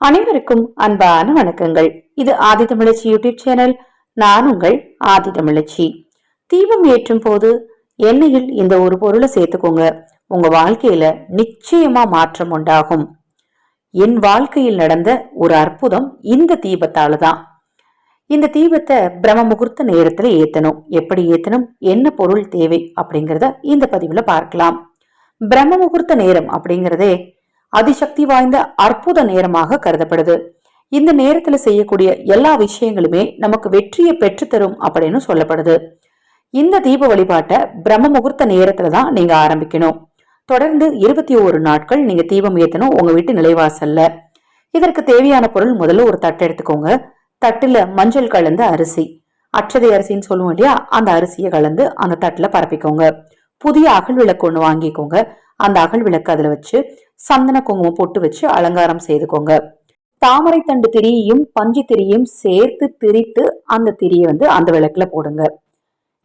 அனைவருக்கும் அன்பான வணக்கங்கள். இது ஆதி தமிழச்சி யூடியூப் சேனல். நான் உங்கள் ஆதி தமிழச்சி. தீபம் ஏற்றும் போது எண்ணெயில் இந்த ஒரு பொருளை சேர்த்துக்கோங்க. உங்க வாழ்க்கையில நிச்சயமா மாற்றம் உண்டாகும். என் வாழ்க்கையில் நடந்த ஒரு அற்புதம் இந்த தீபத்தால தான் இந்த தீபத்தை பிரம்ம முகூர்த்த நேரத்துல ஏத்தணும். எப்படி ஏத்தணும்? என்ன பொருள் தேவை? அப்படிங்கறத இந்த பதிவுல பார்க்கலாம். பிரம்ம முகூர்த்த நேரம் அப்படிங்கறதே அதிசக்தி வாய்ந்த அற்புத நேரமாக கருதப்படுது. இந்த நேரத்துல செய்யக்கூடிய எல்லா விஷயங்களுமே நமக்கு வெற்றியை பெற்றுத்தரும் அப்படின்னு சொல்லப்படுது. இந்த தீப வழிபாட்டை பிரம்ம முகூர்த்த நேரத்துல தான் நீங்க ஆரம்பிக்கணும். தொடர்ந்து இருபத்தி ஓரு நாட்கள் நீங்க தீபம் ஏத்தணும் உங்க வீட்டு நிலைவாசல்ல. இதற்கு தேவையான பொருள் முதல்ல ஒரு தட்டு எடுத்துக்கோங்க. தட்டுல மஞ்சள் கலந்த அரிசி. அச்சதை அரிசின்னு சொல்லுவோம் இல்லையா? அந்த அரிசியை கலந்து அந்த தட்டுல பரப்பிக்கோங்க. புதிய அகல் விளக்கு ஒன்று வாங்கிக்கோங்க. அந்த அகல் விளக்கு அதில் வச்சு சந்தன குங்குமம் போட்டு வச்சு அலங்காரம் செய்துக்கோங்க. தாமரை தண்டு திரியையும் பஞ்சு திரியும் சேர்த்து திரித்து அந்த திரியை வந்து அந்த விளக்குல போடுங்க.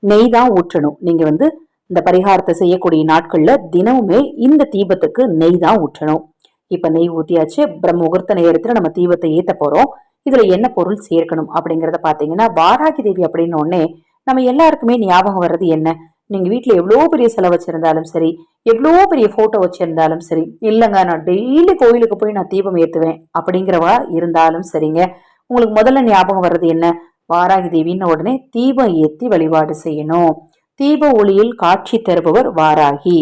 நெய் தான் ஊற்றணும். நீங்க வந்து இந்த பரிகாரத்தை செய்யக்கூடிய நாட்கள்ல தினமுமே இந்த தீபத்துக்கு நெய் தான் ஊற்றணும். இப்ப நெய் ஊத்தியாச்சு. பிரம்ம முகூர்த்த நேரத்துல நம்ம தீபத்தை ஏத்த போறோம். இதுல என்ன பொருள் சேர்க்கணும் அப்படிங்கறத பாத்தீங்கன்னா வாராகி தேவி அப்படின்னு நம்ம எல்லாருக்குமே ஞாபகம் வர்றது என்ன? நீங்கள் வீட்டில் எவ்வளோ பெரிய செலவு வச்சுருந்தாலும் சரி எவ்வளோ பெரிய ஃபோட்டோ வச்சுருந்தாலும் சரி இல்லைங்க நான் டெய்லி கோயிலுக்கு போய் நான் தீபம் ஏற்றுவேன் அப்படிங்கிறவா இருந்தாலும் சரிங்க. உங்களுக்கு முதல்ல ஞாபகம் வர்றது என்ன? வாராகி தேவின்னு உடனே தீபம் ஏற்றி வழிபாடு செய்யணும். தீப ஒளியில் காட்சி தருபவர் வாராகி.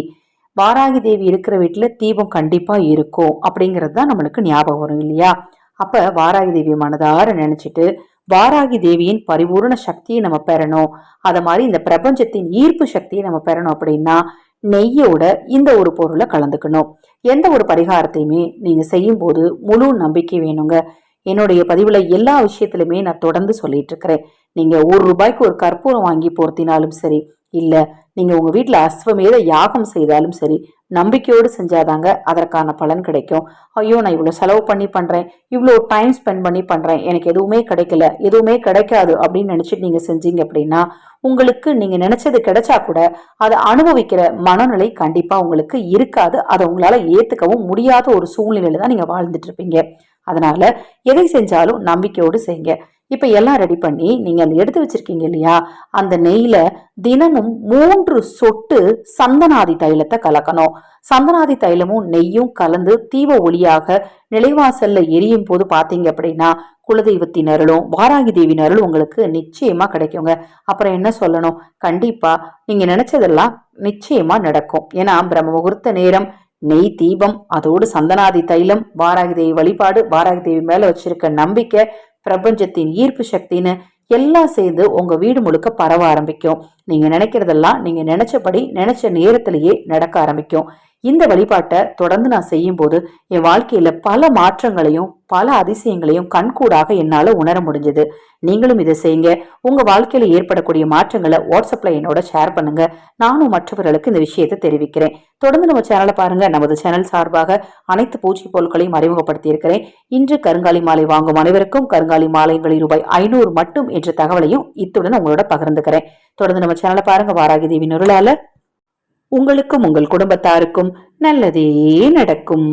வாராகி தேவி இருக்கிற வீட்டில் தீபம் கண்டிப்பாக இருக்கும் அப்படிங்கிறது தான் நம்மளுக்கு ஞாபகம் வரும் இல்லையா? அப்போ வாராகி தேவி மனதார நினச்சிட்டு வாராகி தேவியின் பரிபூர்ண சக்தியை நம்ம பெறணும். அத மாதிரி இந்த பிரபஞ்சத்தின் ஈர்ப்பு சக்தியை நம்ம பெறணும் அப்படின்னா நெய்யோட இந்த ஒரு பொருளை கலந்துக்கணும். எந்த ஒரு பரிகாரத்தையுமே நீங்க செய்யும் போது முழு நம்பிக்கை வேணுங்க. என்னுடைய பதிவுல எல்லா விஷயத்திலுமே நான் தொடர்ந்து சொல்லிட்டு இருக்கிறேன் நீங்க ஒரு ரூபாய்க்கு ஒரு கற்பூரம் வாங்கி பொருத்தினாலும் சரி இல்ல நீங்க உங்க வீட்டுல அஸ்வமேத யாகம் செய்தாலும் சரி நம்பிக்கையோடு செஞ்சாதாங்க அதற்கான பலன் கிடைக்கும். ஐயோ நான் இவ்வளோ செலவு பண்ணி பண்ணுறேன் இவ்வளோ டைம் ஸ்பெண்ட் பண்ணி பண்ணுறேன் எனக்கு எதுவுமே கிடைக்கல எதுவுமே கிடைக்காது அப்படின்னு நினச்சிட்டு நீங்கள் செஞ்சீங்க அப்படின்னா உங்களுக்கு நீங்கள் நினச்சது கிடைச்சா கூட அதை அனுபவிக்கிற மனநிலை கண்டிப்பாக உங்களுக்கு இருக்காது. அதை உங்களால் ஏற்றுக்கவும் முடியாத ஒரு சூழ்நிலையில் தான் நீங்கள் வாழ்ந்துட்டு இருப்பீங்க. அதனால எதை செஞ்சாலும் நம்பிக்கையோடு செய்யுங்க. இப்போ எல்லாம் ரெடி பண்ணி நீங்கள் அந்த எடுத்து வச்சிருக்கீங்க இல்லையா? அந்த நெய்யில் தினமும் மூன்று சொட்டு சந்தனாதி தைலத்தை கலக்கணும். சந்தனாதி தைலமும் நெய்யும் கலந்து தீப ஒளியாக நிலைவாசல்ல எரியும் போது பார்த்தீங்க அப்படின்னா குலதெய்வத்தின் அருளும் வாராகி தேவியின் அருள் உங்களுக்கு நிச்சயமா கிடைக்குங்க. அப்புறம் என்ன சொல்லணும்? கண்டிப்பா நீங்க நினைச்சதெல்லாம் நிச்சயமா நடக்கும். ஏன்னா பிரம்ம முகூர்த்த நேரம் நெய் தீபம் அதோடு சந்தனாதி தைலம் வாராகி தேவி வழிபாடு வாராகி தேவி மேல வச்சிருக்க நம்பிக்கை பிரபஞ்சத்தின் ஈர்ப்பு சக்தின்னு எல்லாம் சேர்ந்து உங்க வீடு முழுக்க பரவ ஆரம்பிக்கும். நீங்க நினைக்கிறதெல்லாம் நீங்க நினைச்சபடி நினைச்ச நேரத்திலேயே நடக்க ஆரம்பிக்கும். இந்த வழிபாட்டை தொடர்ந்து நான் செய்யும்போது என் வாழ்க்கையில பல மாற்றங்களையும் பல அதிசயங்களையும் கண்கூடாக என்னால உணர முடிஞ்சது. நீங்களும் இதை செய்யுங்க. உங்க வாழ்க்கையில ஏற்படக்கூடிய மாற்றங்களை வாட்ஸ்அப்ல என்னோட ஷேர் பண்ணுங்க. நானும் மற்றவர்களுக்கு இந்த விஷயத்தை தெரிவிக்கிறேன். தொடர்ந்து நம்ம சேனலை பாருங்க. நமது சேனல் சார்பாக அனைத்து பூச்சி பொருட்களையும் அறிமுகப்படுத்தி இருக்கிறேன் இன்று கருங்காலி மாலை வாங்கும் அனைவருக்கும் கருங்காலி மாலைகளில் ரூபாய் ஐநூறு மட்டும் என்ற தகவலையும் இத்துடன் உங்களோட பகிர்ந்துக்கிறேன். தொடர்ந்து நம்ம சேனலை பாருங்க. வாராகி தேவி நுருளால உங்களுக்கும் உங்கள் குடும்பத்தாருக்கும் நல்லதே நடக்கும்.